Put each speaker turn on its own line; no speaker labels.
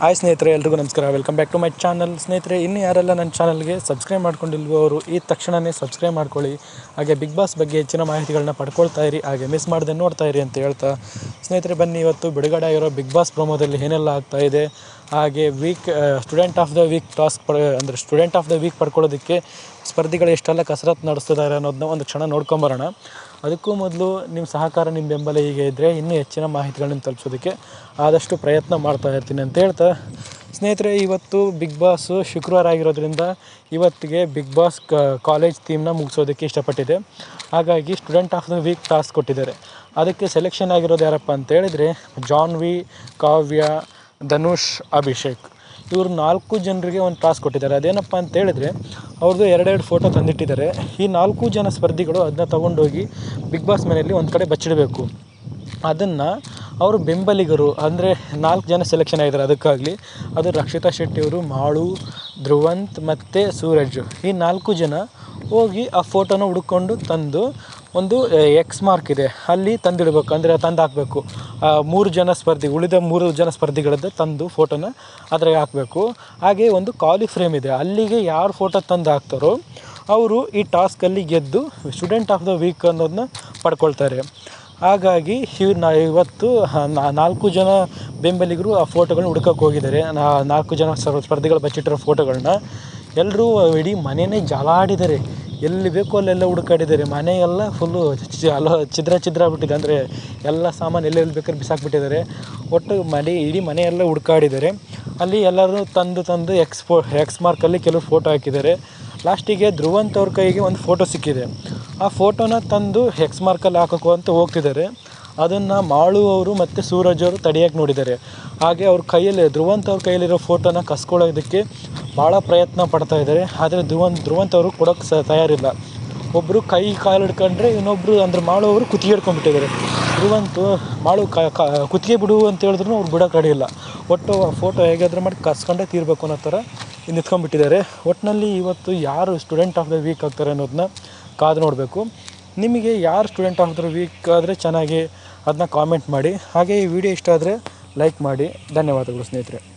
Hi ಸ್ನೇಹಿತರೆ, ಎಲ್ರಿಗೂ ನಮಸ್ಕಾರ. Welcome back to my channel ಸ್ನೇಹಿತರೆ, ಇನ್ನು ಯಾರೆಲ್ಲ ನನ್ನ ಚಾನಲ್ಗೆ ಸಬ್ಸ್ಕ್ರೈಬ್ ಮಾಡ್ಕೊಂಡಿಲ್ವೋ ಅವರು, ಈ ತಕ್ಷಣವೇ ಸಬ್ಸ್ಕ್ರೈಬ್ ಮಾಡ್ಕೊಳ್ಳಿ. ಹಾಗೆ ಬಿಗ್ ಬಾಸ್ ಬಗ್ಗೆ ಹೆಚ್ಚಿನ ಮಾಹಿತಿಗಳನ್ನ ಪಡ್ಕೊಳ್ತಾ ಇರಿ, ಹಾಗೆ ಮಿಸ್ ಮಾಡದೆ ನೋಡ್ತಾ ಇರಿ ಅಂತ ಹೇಳ್ತಾ. ಸ್ನೇಹಿತರೆ, ಬನ್ನಿ ಇವತ್ತು ಬಿಡುಗಡೆ ಆಗಿರೋ ಬಿಗ್ ಬಾಸ್ ಪ್ರೊಮೋದಲ್ಲಿ ಏನೆಲ್ಲ ಆಗ್ತಾ ಇದೆ. ಹಾಗೆ week student of the week task ಪಡ, ಅಂದರೆ ಸ್ಟೂಡೆಂಟ್ ಆಫ್ ದ ವೀಕ್ ಪಡ್ಕೊಳ್ಳೋದಕ್ಕೆ ಸ್ಪರ್ಧಿಗಳು ಎಷ್ಟೆಲ್ಲ ಕಸರತ್ತು ನಡೆಸ್ತಿದ್ದಾರೆ ಅನ್ನೋದನ್ನ ಒಂದು ಕ್ಷಣ ನೋಡ್ಕೊಂಬರೋಣ. ಅದಕ್ಕೂ ಮೊದಲು ನಿಮ್ಮ ಸಹಕಾರ, ನಿಮ್ಮ ಬೆಂಬಲ ಹೀಗೆ ಇದ್ದರೆ ಇನ್ನೂ ಹೆಚ್ಚಿನ ಮಾಹಿತಿಗಳನ್ನು ತಲುಪಿಸೋದಕ್ಕೆ ಆದಷ್ಟು ಪ್ರಯತ್ನ ಮಾಡ್ತಾ ಇರ್ತೀನಿ ಅಂತ ಹೇಳ್ತಾ. ಸ್ನೇಹಿತರೆ, ಇವತ್ತು ಬಿಗ್ ಬಾಸು ಶುಕ್ರವಾರ ಆಗಿರೋದ್ರಿಂದ ಇವತ್ತಿಗೆ ಬಿಗ್ ಬಾಸ್ ಕಾಲೇಜ್ ಥೀಮ್ನ ಮುಗಿಸೋದಕ್ಕೆ ಇಷ್ಟಪಟ್ಟಿದೆ ಹಾಗಾಗಿ student of the week task ಕೊಟ್ಟಿದ್ದಾರೆ. ಅದಕ್ಕೆ ಸೆಲೆಕ್ಷನ್ ಆಗಿರೋದು ಯಾರಪ್ಪ ಅಂತ ಹೇಳಿದರೆ, ಜಾನ್ವಿ, ಕಾವ್ಯ, ಧನುಷ್, ಅಭಿಷೇಕ್. ಇವರು ನಾಲ್ಕು ಜನರಿಗೆ ಒಂದು ಟಾಸ್ಕ್ ಕೊಟ್ಟಿದ್ದಾರೆ. ಅದೇನಪ್ಪ ಅಂತ ಹೇಳಿದ್ರೆ ಅವ್ರದ್ದು ಎರಡೆರಡು ಫೋಟೋ ತಂದಿಟ್ಟಿದ್ದಾರೆ. ಈ ನಾಲ್ಕು ಜನ ಸ್ಪರ್ಧಿಗಳು ಅದನ್ನ ತೊಗೊಂಡೋಗಿ ಬಿಗ್ ಬಾಸ್ ಮನೆಯಲ್ಲಿ ಒಂದು ಕಡೆ ಬಚ್ಚಿಡಬೇಕು. ಅದನ್ನು ಅವರು ಬೆಂಬಲಿಗರು, ಅಂದರೆ ನಾಲ್ಕು ಜನ ಸೆಲೆಕ್ಷನ್ ಆಗಿದ್ದಾರೆ ಅದಕ್ಕಾಗಲಿ. ಅದು ರಕ್ಷಿತಾ ಶೆಟ್ಟಿಯವರು ಮಾಳು, ಧ್ರುವಂತ್ ಮತ್ತು ಸೂರಜ್. ಈ ನಾಲ್ಕು ಜನ ಹೋಗಿ ಆ ಫೋಟೋನ ಹುಡ್ಕೊಂಡು ತಂದು ಒಂದು ಎಕ್ಸ್ ಮಾರ್ಕ್ ಇದೆ. ಅಲ್ಲಿ ತಂದಿಡಬೇಕು, ಅಂದರೆ ತಂದು ಹಾಕಬೇಕು ಮೂರು ಜನ ಸ್ಪರ್ಧಿ, ಉಳಿದ ಮೂರು ಜನ ಸ್ಪರ್ಧಿಗಳದ್ದು ತಂದು ಫೋಟೋನ ಅದ್ರಾಗೆ ಹಾಕಬೇಕು. ಹಾಗೆ ಒಂದು ಕಾಲಿ ಫ್ರೇಮ್ ಇದೆ. ಅಲ್ಲಿಗೆ ಯಾರು ಫೋಟೋ ತಂದು ಹಾಕ್ತಾರೋ, ಅವರು ಈ ಟಾಸ್ಕಲ್ಲಿ ಗೆದ್ದು ಸ್ಟೂಡೆಂಟ್ ಆಫ್ ದ ವೀಕ್ ಅನ್ನೋದನ್ನ ಪಡ್ಕೊಳ್ತಾರೆ. ಹಾಗಾಗಿ ಇವ್ರು ನಾ, ಇವತ್ತು ನಾಲ್ಕು ಜನ ಬೆಂಬಲಿಗರು ಆ ಫೋಟೋಗಳನ್ನ ಹುಡ್ಕಕ್ಕೆ ಹೋಗಿದ್ದಾರೆ. ನಾಲ್ಕು ಜನ ಸ್ಪರ್ಧಿಗಳು ಬಚ್ಚಿಟ್ಟಿರೋ ಫೋಟೋಗಳನ್ನ ಎಲ್ಲರೂ ಇಡೀ ಮನೆಯೇ ಜಾಲಾಡಿದ್ದಾರೆ. ಎಲ್ಲಿ ಬೇಕೋ ಅಲ್ಲೆಲ್ಲ ಹುಡುಕಾಡಿದ್ದಾರೆ. ಎಲ್ಲ ಫುಲ್ಲು ಅಲ್ಲ ಛಿದ್ರ ಛಿದ್ರ ಆಗ್ಬಿಟ್ಟಿದೆ. ಅಂದರೆ ಎಲ್ಲ ಸಾಮಾನು ಎಲ್ಲೆಲ್ಲಿ ಬೇಕಾದ್ರೆ ಬಿಸಾಕ್ಬಿಟ್ಟಿದ್ದಾರೆ. ಒಟ್ಟು ಮನೆ ಇಡೀ ಮನೆಯೆಲ್ಲ ಹುಡ್ಕಾಡಿದ್ದಾರೆ. ಅಲ್ಲಿ ಎಲ್ಲರೂ ತಂದು ತಂದು ಎಕ್ಸ್ ಫೋ ಎಕ್ಸ್ ಮಾರ್ಕಲ್ಲಿ ಕೆಲವು ಫೋಟೋ ಹಾಕಿದ್ದಾರೆ. ಲಾಸ್ಟಿಗೆ ಧ್ರುವಂತ್ ಅವ್ರ ಕೈಗೆ ಒಂದು ಫೋಟೋ ಸಿಕ್ಕಿದೆ. ಆ ಫೋಟೋನ ತಂದು ಎಕ್ಸ್ ಮಾರ್ಕಲ್ಲಿ ಅಂತ ಹೋಗ್ತಿದ್ದಾರೆ. ಅದನ್ನು ಮಾಳು ಅವರು ಮತ್ತು ಸೂರಜ್ ಅವರು ತಡೆಯೋಕ್ಕೆ ನೋಡಿದ್ದಾರೆ. ಹಾಗೆ ಅವ್ರ ಕೈಯಲ್ಲಿ, ಧ್ರುವಂತ ಅವ್ರ ಕೈಯಲ್ಲಿರೋ ಫೋಟೋನ ಕಸ್ಕೊಳ್ಳೋದಕ್ಕೆ ಭಾಳ ಪ್ರಯತ್ನ ಪಡ್ತಾ ಇದ್ದಾರೆ. ಆದರೆ ಧ್ರುವಂತ್, ಧ್ರುವಂತ ಅವರು ಕೊಡೋಕ್ಕೆ ತಯಾರಿಲ್ಲ. ಒಬ್ಬರು ಕೈ ಕಾಲು ಹಿಡ್ಕೊಂಡ್ರೆ ಇನ್ನೊಬ್ಬರು ಅಂದರೆ ಮಾಳು ಅವರು ಕುತ್ತಿಗೆ ಹಿಡ್ಕೊಂಡ್ಬಿಟ್ಟಿದ್ದಾರೆ. ಧ್ರುವಂತು, ಮಾಳು ಕುತ್ತಿಗೆ ಬಿಡು ಅಂತ ಹೇಳಿದ್ರು ಅವ್ರು ರೆಡಿ ಇಲ್ಲ. ಒಟ್ಟು ಫೋಟೋ ಹೇಗಾದರೂ ಮಾಡಿ ಕಸ್ಕೊಂಡೇ ತೀರಬೇಕು ಅನ್ನೋ ಥರ ನಿಂತ್ಕೊಂಡ್ಬಿಟ್ಟಿದ್ದಾರೆ. ಒಟ್ಟಿನಲ್ಲಿ ಇವತ್ತು ಯಾರು ಸ್ಟೂಡೆಂಟ್ ಆಫ್ ದ ವೀಕ್ ಆಗ್ತಾರೆ ಅನ್ನೋದನ್ನ ಕಾದು ನೋಡಬೇಕು. ನಿಮಗೆ ಯಾರು ಸ್ಟೂಡೆಂಟ್ ಆಫ್ ದ ವೀಕ್ ಆದರೆ ಚೆನ್ನಾಗಿ ಅದನ್ನ ಕಾಮೆಂಟ್ ಮಾಡಿ. ಹಾಗೆ ಈ ವಿಡಿಯೋ ಇಷ್ಟ ಆದರೆ ಲೈಕ್ ಮಾಡಿ. ಧನ್ಯವಾದಗಳು ಸ್ನೇಹಿತರೆ.